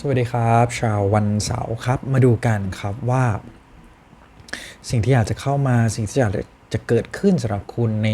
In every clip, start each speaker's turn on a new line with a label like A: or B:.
A: สวัสดีครับชาววันเสาร์ครับมาดูกันครับว่า สิ่งที่อยาจจะเข้ามาสิ่งที่อยาจจะจะเกิดขึ้นสำหรับคุณใน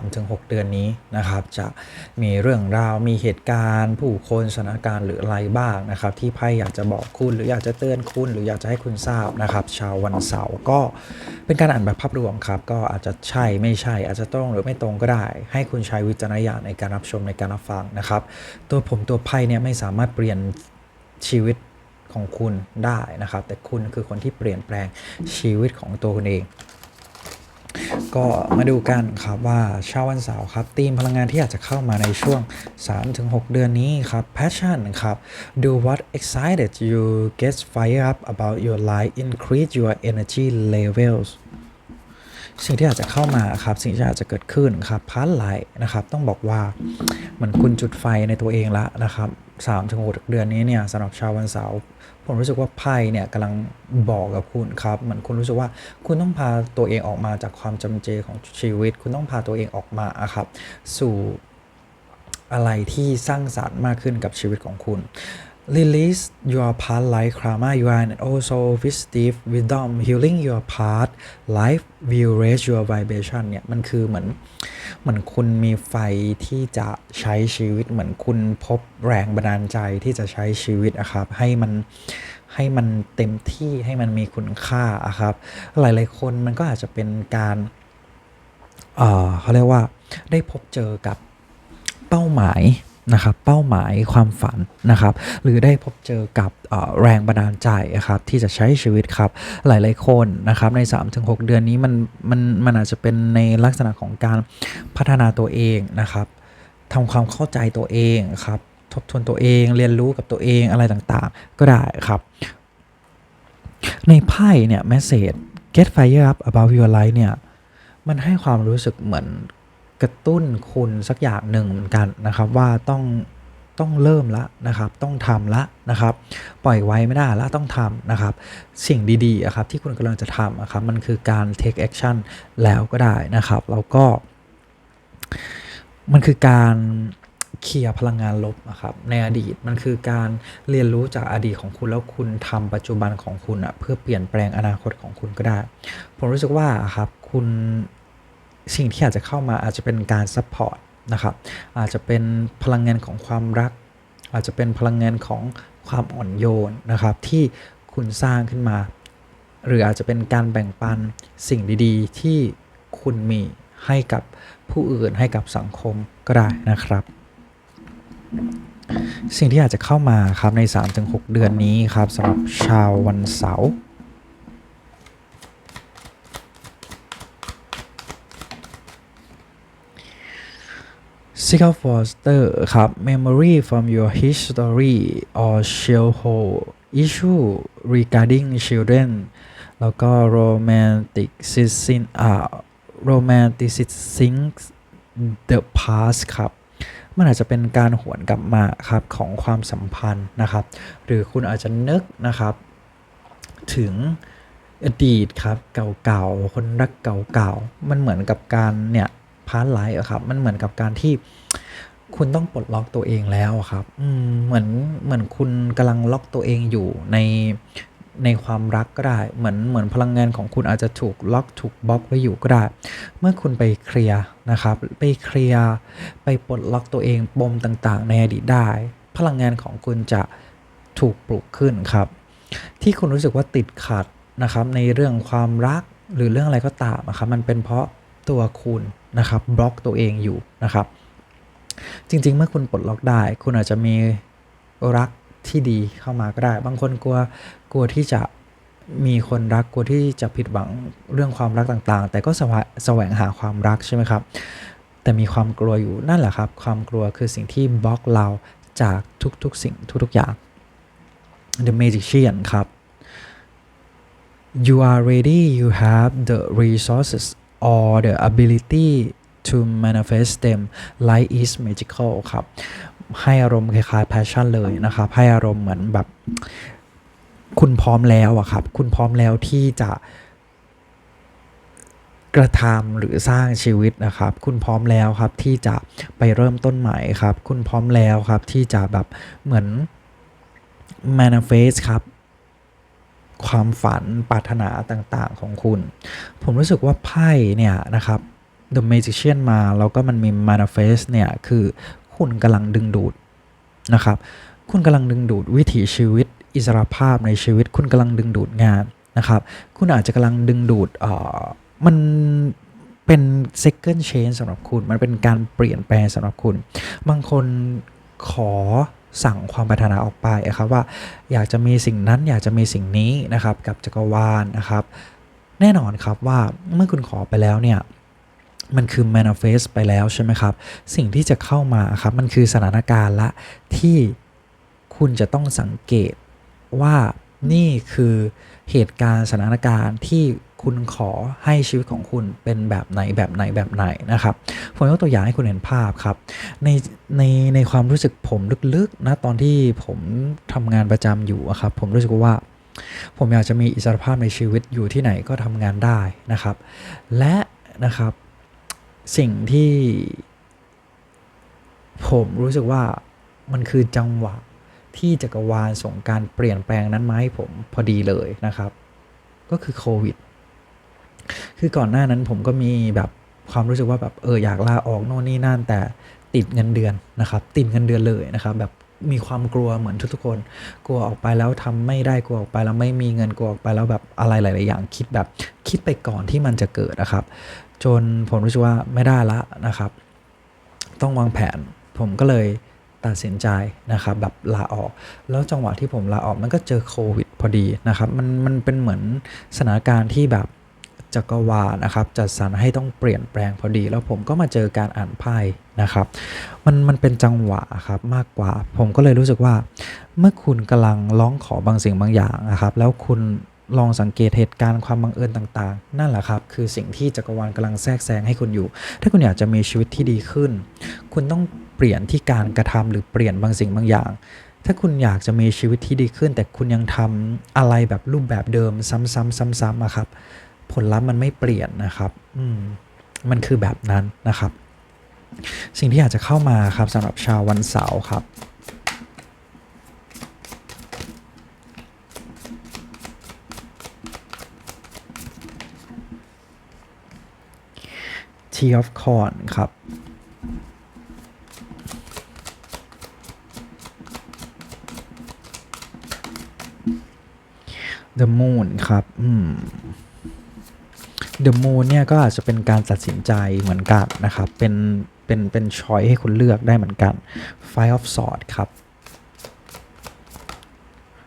A: 3-6 เดือนนี้นะครับ จะมีเรื่องราวมีเหตุการณ์ ผู้คนสถานการณ์หรืออะไรบ้างนะครับ ที่ไพ่อยากจะบอกคุณหรืออยากจะเตือนคุณ หรืออยากจะให้คุณทราบนะครับ ชาววันเสาร์ก็เป็นการอ่านแบบภาพรวมครับ ก็อาจจะใช่ไม่ใช่ อาจจะตรงหรือไม่ตรงก็ได้ ให้คุณใช้วิจารณญาณในการรับชมในการรับฟังนะครับ ตัวผมตัวไพ่เนี่ยไม่สามารถเปลี่ยน ชีวิตของคุณได้นะครับ แต่คุณคือคนที่เปลี่ยนแปลงชีวิตของตัวคุณเอง ก็มาดูกันครับว่าชาววันเสาร์ครับธีมพลังงานที่อาจจะเข้ามาในช่วง 3-6 เดือนนี้ครับ passion ครับ do what excited you get fired up about your life increase your energy levels สิ่งที่อาจจะเข้ามาครับสิ่งที่อาจจะเกิดขึ้นครับพาร์ทไลท์นะครับ ต้องบอกว่าเหมือนคุณจุดไฟในตัวเองละนะครับ สามถึงหกเดือนนี้เนี่ยสำหรับชาววันเสาร์ผมรู้สึกว่าไพ่เนี่ยกำลังบอกกับคุณครับเหมือนคุณรู้สึกว่าคุณต้องพาตัวเองออกมาจากความจำเจของชีวิต คุณต้องพาตัวเองออกมาครับสู่อะไรที่สร้างสรรค์มากขึ้นกับชีวิตของคุณ Release your past life karma you are and also positive wisdom healing your past life will raise your vibration เนี่ยมันคือเหมือนเหมือนคุณมีไฟที่จะใช้ชีวิตเหมือนคุณพบแรงบันดาลใจที่จะใช้ชีวิตอะครับ ให้มันให้มันเต็มที่ให้มันมีคุณค่าอะครับ หลาย ๆ คนมันก็อาจจะเป็นการเออเขาเรียกว่าได้พบเจอกับเป้าหมาย นะครับเป้าหมายความฝันนะครับ หรือได้พบเจอกับแรงบันดาลใจครับที่จะใช้ชีวิตครับหลาย ๆ คนนะครับใน 3-6 เดือนนี้มันมันมันอาจจะเป็นในลักษณะของการพัฒนาตัวเองนะครับทำความเข้าใจตัวเองครับทบทวนตัวเองเรียนรู้กับตัวเองอะไรต่างๆ ก็ได้ครับ ในไพ่เนี่ย message get fire up about your life เนี่ยมันให้ความรู้สึกเหมือน กระตุ้นคุณสักอย่างหนึ่งเหมือนกันนะครับว่าต้องต้องเริ่มละนะครับต้องทำละนะครับ ปล่อยไว้ไม่ได้ละต้องทำนะครับ สิ่งดีๆอะครับที่คุณกำลังจะทำอะครับมันคือการ take action แล้วก็ได้นะครับแล้วก็ มันคือการเคลียร์พลังงานลบอะครับในอดีตมันคือการเรียนรู้จากอดีตของคุณแล้วคุณทำปัจจุบันของคุณอะเพื่อเปลี่ยนแปลงอนาคตของคุณก็ได้ ผมรู้สึกว่าครับคุณ สิ่งที่อาจจะเข้ามาอาจจะเป็นการซัพพอร์ตนะครับอาจจะเป็นพลังงานของความรัก อาจจะเป็นพลังงานของความอ่อนโยนนะครับ ที่คุณสร้างขึ้นมา หรืออาจจะเป็นการแบ่งปันสิ่งดีๆ ที่คุณมีให้กับผู้อื่นให้กับสังคมก็ได้นะครับ สิ่งที่อาจจะเข้ามาครับใน 3-6 เดือนนี้ครับสำหรับชาววันเสาร์ s i c a Foster ครับ Memory from your history or shellhole issue regarding children แล้วก็ romanticism อ่า romanticizing the past ครับ มันอาจจะเป็นการหวนกลับมาครับของความสัมพันธ์นะครับ หรือคุณอาจจะนึกนะครับ ถึงอดีตครับเก่าๆ คนรักเก่าๆ มันเหมือนกับการเนี่ย พาร์ทไลฟ์อะครับ มันเหมือนกับการที่คุณต้องปลดล็อกตัวเองแล้วครับเหมือนเหมือนคุณกำลังล็อกตัวเองอยู่ในในความรักก็ได้ เหมือนเหมือนพลังงานของคุณอาจจะถูกล็อกถูกบล็อกไว้อยู่ก็ได้ เมื่อคุณไปเคลียร์นะครับ ไปเคลียร์ไปปลดล็อกตัวเองปมต่างๆ ในอดีตได้ พลังงานของคุณจะถูกปลุกขึ้นครับ ที่คุณรู้สึกว่าติดขัดนะครับ ในเรื่องความรักหรือเรื่องอะไรก็ตามนะครับมันเป็นเพราะตัวคุณ นะครับบล็อกตัวเองอยู่นะครับ จริง ๆ เมื่อคุณปลดล็อกได้ คุณอาจจะมีรักที่ดีเข้ามาก็ได้ บางคนกลัวกลัวที่จะมีคนรักกลัวที่จะผิดหวังเรื่องความรักต่างๆ แต่ก็แสวะแสวงหาความรักใช่ไหมครับ แต่มีความกลัวอยู่นั่นแหละครับ ความกลัวคือสิ่งที่บล็อกเราจากทุกๆสิ่งทุกๆอย่าง The Magician ครับ you are ready you have the resources or the ability to manifest them life is magical ครับ ให้อารมณ์คล้ายๆ passion เลยนะครับ ให้อารมณ์เหมือนแบบ คุณพร้อมแล้วอะครับ คุณพร้อมแล้วที่จะกระทำหรือสร้างชีวิตนะครับ คุณพร้อมแล้วครับที่จะไปเริ่มต้นใหม่ครับ คุณพร้อมแล้วครับที่จะแบบเหมือน manifest ครับ ความฝันปรารถนาต่างๆของคุณ ผมรู้สึกว่าไพ่เนี่ยนะครับ The Magician มาแล้วก็มันมี manifest เนี่ยคือคุณกำลังดึงดูดนะครับ คุณกำลังดึงดูดวิถีชีวิตอิสรภาพในชีวิต คุณกำลังดึงดูดงานนะครับ คุณอาจจะกำลังดึงดูดเอ่อมันเป็น second change สำหรับคุณ มันเป็นการเปลี่ยนแปลงสำหรับคุณ บางคนขอ สั่งความปรารถนาออกไปนะครับว่าอยากจะมีสิ่งนั้นอยากจะมีสิ่งนี้นะครับกับจักรวาลนะครับ แน่นอนครับว่าเมื่อคุณขอไปแล้วเนี่ยมันคือ manifest ไปแล้วใช่ไหมครับ สิ่งที่จะเข้ามาครับมันคือสถานการณ์ละที่คุณจะต้องสังเกตว่านี่คือเหตุการณ์สถานการณ์ที่ คุณขอให้ชีวิตของคุณเป็นแบบไหนแบบไหนแบบไหนนะครับผมยกตัวอย่างให้คุณเห็นภาพครับ ในในในความรู้สึกผมลึกๆนะตอนที่ผมทำงานประจำอยู่อะครับผมรู้สึกว่า ผมอยากจะมีอิสรภาพในชีวิตอยู่ที่ไหนก็ทำงานได้นะครับ และนะครับสิ่งที่ผมรู้สึกว่ามันคือจังหวะที่จักรวาลส่งการเปลี่ยนแปลงนั้นมาให้ผมพอดีเลยนะครับ ก็คือโควิด คือก่อนหน้านั้นผมก็มีแบบความรู้สึกว่าแบบเอออยากลาออกโน่นนี่นั่นแต่ติดเงินเดือนนะครับติดเงินเดือนเลยนะครับแบบมีความกลัวเหมือนทุกๆคน กลัวออกไปแล้วทำไม่ได้กลัวออกไปแล้วไม่มีเงินกลัวออกไปแล้วแบบอะไรหลาย ๆ อย่างคิดแบบคิดไปก่อนที่มันจะเกิดนะครับ จนผมรู้สึกว่าไม่ได้ละนะครับ ต้องวางแผนผมก็เลยตัดสินใจนะครับแบบลาออก แล้วจังหวะที่ผมลาออกมันก็เจอโควิดพอดีนะครับมันมันเป็นเหมือนสถานการณ์ที่แบบ จักรวาลนะครับ จัดสรรให้ต้องเปลี่ยนแปลงพอดี แล้วผมก็มาเจอการอ่านไพ่นะครับ มันมันเป็นจังหวะครับมากกว่า ผมก็เลยรู้สึกว่า เมื่อคุณกำลังร้องขอบางสิ่งบางอย่างนะครับ แล้วคุณลองสังเกตเหตุการณ์ความบังเอิญต่างๆ นั่นแหละครับ คือสิ่งที่จักรวาลกำลังแทรกแซงให้คุณอยู่ ถ้าคุณอยากจะมีชีวิตที่ดีขึ้น คุณต้องเปลี่ยนที่การกระทำหรือเปลี่ยนบางสิ่งบางอย่าง ถ้าคุณอยากจะมีชีวิตที่ดีขึ้น แต่คุณยังทำอะไรแบบรูปแบบเดิมซ้ำๆซ้ำๆอะครับ ผลลัพธ์มันไม่เปลี่ยนนะครับอืมมันคือแบบนั้นนะครับ สิ่งที่อยากจะเข้ามาครับสำหรับชาววันเสาร์ครับ Tea of Corn ครับ The Moon ครับ อืม The Moon เนี่ยก็อาจจะเป็นการตัดสินใจเหมือนกันนะครับ เป็นเป็นเป็นช้อยให้คุณเลือกได้เหมือนกัน Five of Sword ครับ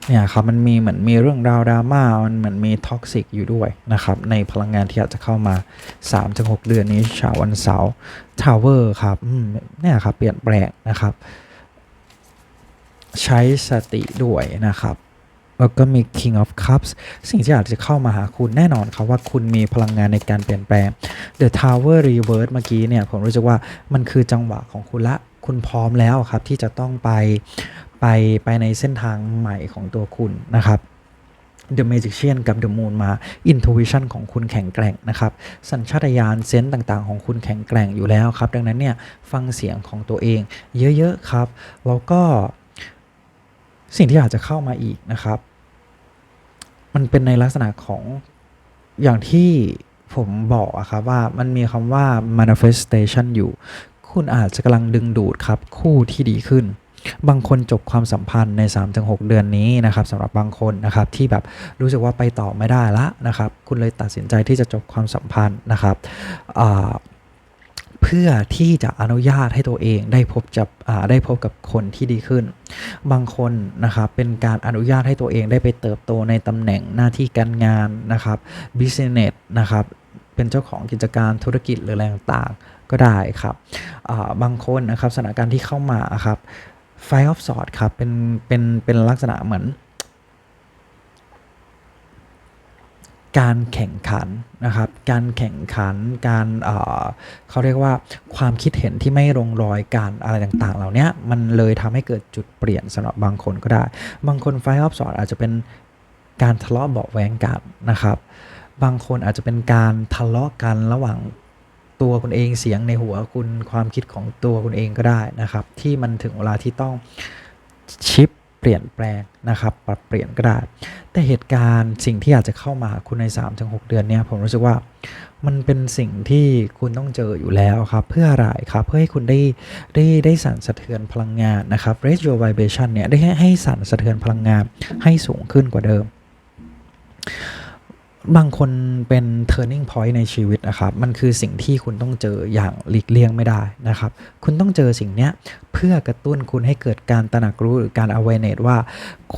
A: เนี่ยครับมันมีเหมือนมีเรื่องราวดราม่ามันเหมือนมีท็อกซิกอยู่ด้วยนะครับในพลังงานที่อาจจะเข้ามา 3-6 เดือนนี้ชาววันเสาร์ทาวเวอร์ครับเนี่ยครับเปลี่ยนแปลงนะครับ ใช้สติด้วยนะครับ แล้วก็มี King of Cups สิ่งที่อาจจะเข้ามาหาคุณแน่นอนครับว่าคุณมีพลังงานในการเปลี่ยนแปลง The Tower Reverse เมื่อกี้เนี่ยผมรู้สึกว่ามันคือจังหวะของคุณละคุณพร้อมแล้วครับที่จะต้องไปไปไปในเส้นทางใหม่ของตัวคุณนะครับ The Magician กับ The Moon มา Intuition ของคุณแข็งแกร่งนะครับ สัญชาตญาณเซนต์ต่างๆ ของคุณแข็งแกร่งอยู่แล้วครับ ดังนั้นเนี่ยฟังเสียงของตัวเองเยอะๆครับ แล้วก็ สิ่งที่อาจจะเข้ามาอีกนะครับ มันเป็นในลักษณะของอย่างที่ผมบอกอะครับว่ามันมีคำว่า manifestation อยู่ คุณอาจจะกำลังดึงดูดครับ คู่ที่ดีขึ้น บางคนจบความสัมพันธ์ใน 3-6 เดือนนี้นะครับสำหรับบางคนนะครับที่แบบรู้สึกว่าไปต่อไม่ได้ละนะครับ คุณเลยตัดสินใจที่จะจบความสัมพันธ์นะครับ เพื่อที่จะอนุญาตให้ตัวเองได้พบจับได้พบกับคนที่ดีขึ้น บางคนนะครับเป็นการอนุญาตให้ตัวเองได้ไปเติบโตในตำแหน่งหน้าที่การงานนะครับ business นะครับเป็นเจ้าของกิจการธุรกิจหรืออะไรต่างๆก็ได้ครับบางคนนะครับสถานการณ์ที่เข้ามาครับ Five of Swords ครับเป็นเป็นเป็นลักษณะเหมือน การแข่งขันนะครับ การแข่งขัน การเเขาเรียกว่าความคิดเห็นที่ไม่ลงรอยการอะไรต่างๆ เหล่านี้มันเลยทำให้เกิดจุดเปลี่ยนสำหรับบางคนก็ได้ บางคน Five of Swords อาจจะเป็นการทะเลาะเบาะแว้งกันนะครับ บางคนอาจจะเป็นการทะเลาะกันระหว่างตัวคุณเองเสียงในหัวคุณความคิดของตัวคุณเองก็ได้นะครับ ที่มันถึงเวลาที่ต้องชิป เปลี่ยนแปลงนะครับปรับเปลี่ยนก็ได้ แต่เหตุการณ์สิ่งที่อาจจะเข้ามาคุณใน 3-6 เดือนเนี่ยผมรู้สึกว่ามันเป็นสิ่งที่คุณต้องเจออยู่แล้วครับเพื่ออะไรครับเพื่อให้คุณได้ได้ได้สั่นสะเทือนพลังงานนะครับ raise your vibration เนี่ยได้ให้สั่นสะเทือนพลังงานให้สูงขึ้นกว่าเดิม บางคนเป็น turning point ในชีวิตนะครับ มันคือสิ่งที่คุณต้องเจออย่างหลีกเลี่ยงไม่ได้นะครับ คุณต้องเจอสิ่งนี้เพื่อกระตุ้นคุณให้เกิดการตระหนักรู้หรือการ awareness ว่า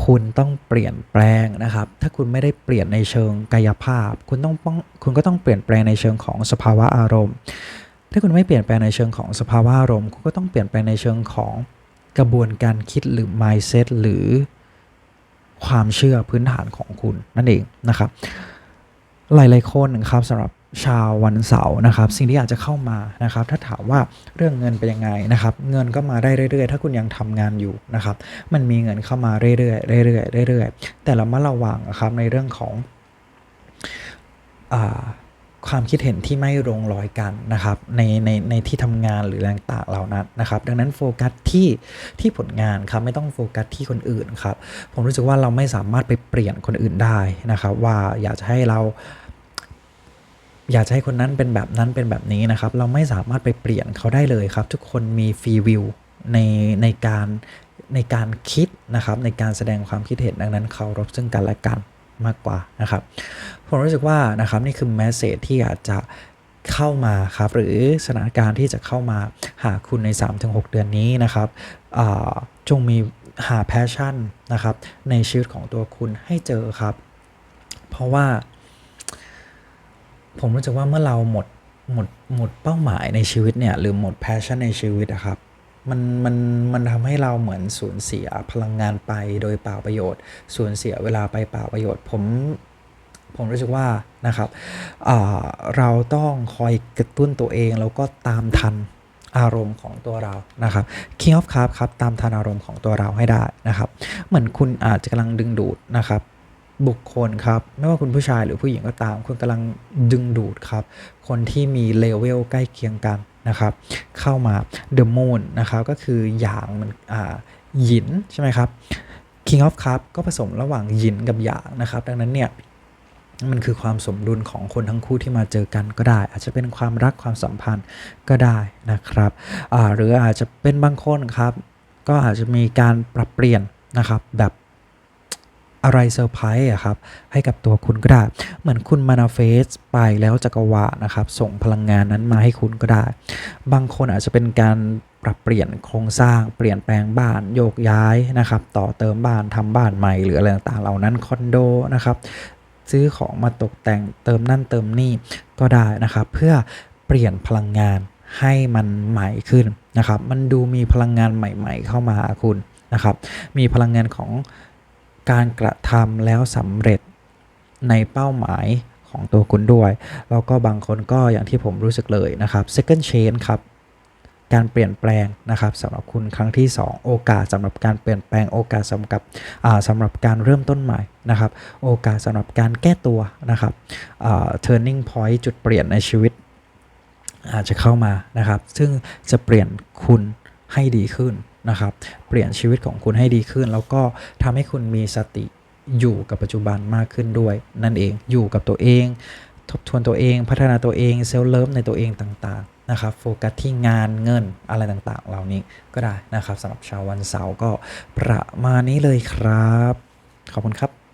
A: คุณต้องเปลี่ยนแปลงนะครับ ถ้าคุณไม่ได้เปลี่ยนในเชิงกายภาพ คุณต้องคุณก็ต้องเปลี่ยนแปลงในเชิงของสภาวะอารมณ์ ถ้าคุณไม่เปลี่ยนแปลงในเชิงของสภาวะอารมณ์ คุณก็ต้องเปลี่ยนแปลงในเชิงของกระบวนการคิดหรือ mindset หรือความเชื่อพื้นฐานของคุณนั่นเองนะครับ หลายๆคนนะครับสำหรับชาววันเสาร์นะครับ สิ่งที่อยากจะเข้ามานะครับ ถ้าถามว่าเรื่องเงินเป็นยังไงนะครับ เงินก็มาได้เรื่อยๆ ถ้าคุณยังทำงานอยู่นะครับ มันมีเงินเข้ามาเรื่อยๆเรื่อยๆเรื่อยๆแต่เรามาระวังนะครับในเรื่องของอ่า ความคิดเห็นที่ไม่ลงรอยกันนะครับในในในที่ทำงานหรือแรงต่างเหล่านั้นนะครับ ดังนั้นโฟกัสที่ที่ผลงานครับไม่ต้องโฟกัสที่คนอื่นครับผมรู้สึกว่าเราไม่สามารถไปเปลี่ยนคนอื่นได้นะครับ ว่าอยากจะให้เราอยากจะให้คนนั้นเป็นแบบนั้นเป็นแบบนี้นะครับ เราไม่สามารถไปเปลี่ยนเขาได้เลยครับ ทุกคนมีฟรีวิวในในการในการคิดนะครับ ในการแสดงความคิดเห็นดังนั้นเคารพซึ่งกันและกัน มากกว่านะครับ ผมรู้สึกว่านะครับนี่คือแมสเซจที่อาจจะเข้ามาครับหรือสถานการณ์ที่จะเข้ามาหาคุณใน 3-6 เดือนนี้นะครับจงมีหาแพชชั่นนะครับในชีวิตของตัวคุณให้เจอครับ เพราะว่า ผมรู้สึกว่าเมื่อเราหมดหมดหมดเป้าหมายในชีวิตเนี่ยหรือหมดแพชชั่นในชีวิตอะครับ มันมันมันทำให้เราเหมือนสูญเสียพลังงานไปโดยเปล่าประโยชน์ สูญเสียเวลาไปเปล่าประโยชน์ ผมผมรู้สึกว่านะครับเราต้องคอยกระตุ้นตัวเองแล้วก็ตามทันอารมณ์ของตัวเรานะครับ King of Cup ครับตามทันอารมณ์ของตัวเราให้ได้นะครับ เหมือนคุณอาจจะกำลังดึงดูดนะครับ บุคคลครับ ไม่ว่าคุณผู้ชายหรือผู้หญิงก็ตาม คุณกำลังดึงดูดครับ คนที่มีเลเวลใกล้เคียงกันนะครับ เข้ามา The Moon นะครับ ก็คือหยางมันอ่าหยินใช่ไหมครับ King of Cup ก็ผสมระหว่างหยินกับหยางนะครับ ดังนั้นเนี่ยมันคือความสมดุลของคนทั้งคู่ที่มาเจอกันก็ได้ อาจจะเป็นความรักความสัมพันธ์ก็ได้นะครับหรืออาจจะเป็นบางคนครับ ก็อาจจะมีการปรับเปลี่ยนนะครับแบบ อะไรเซอร์ไพรส์อะครับให้กับตัวคุณก็ได้ เหมือนคุณมานาเฟสไปแล้วจักรวาลนะครับส่งพลังงานนั้นมาให้คุณก็ได้ บางคนอาจจะเป็นการปรับเปลี่ยนโครงสร้างเปลี่ยนแปลงบ้านโยกย้ายนะครับต่อเติมบ้านทำบ้านใหม่หรืออะไรต่างๆเหล่านั้นคอนโดนะครับซื้อของมาตกแต่งเติมนั่นเติมนี่ก็ได้นะครับเพื่อเปลี่ยนพลังงานให้มันใหม่ขึ้นนะครับ มันดูมีพลังงานใหม่ ๆ เข้ามาคุณนะครับ มีพลังงานของ การกระทำแล้วสำเร็จในเป้าหมายของตัวคุณด้วย แล้วก็บางคนก็อย่างที่ผมรู้สึกเลยนะครับ second change ครับการเปลี่ยนแปลงนะครับสำหรับคุณครั้งที่ 2 โอกาสสำหรับการเปลี่ยนแปลงโอกาสสำหรับอ่าสำหรับการเริ่มต้นใหม่นะครับ โอกาสสำหรับการแก้ตัวนะครับอ่า turning point จุดเปลี่ยนในชีวิต อาจจะเข้ามานะครับ ซึ่งจะเปลี่ยนคุณให้ดีขึ้น นะครับ เปลี่ยนชีวิตของคุณให้ดีขึ้น แล้วก็ทำให้คุณมีสติอยู่กับปัจจุบันมากขึ้นด้วย นั่นเองอยู่กับตัวเอง ทบทวนตัวเอง พัฒนาตัวเองเซลล์เลิฟในตัวเองต่างๆนะครับโฟกัสที่งานเงินอะไรต่างๆ เหล่านี้ก็ได้นะครับสำหรับชาววันเสาร์ก็ประมาณนี้เลยครับ ขอบคุณครับ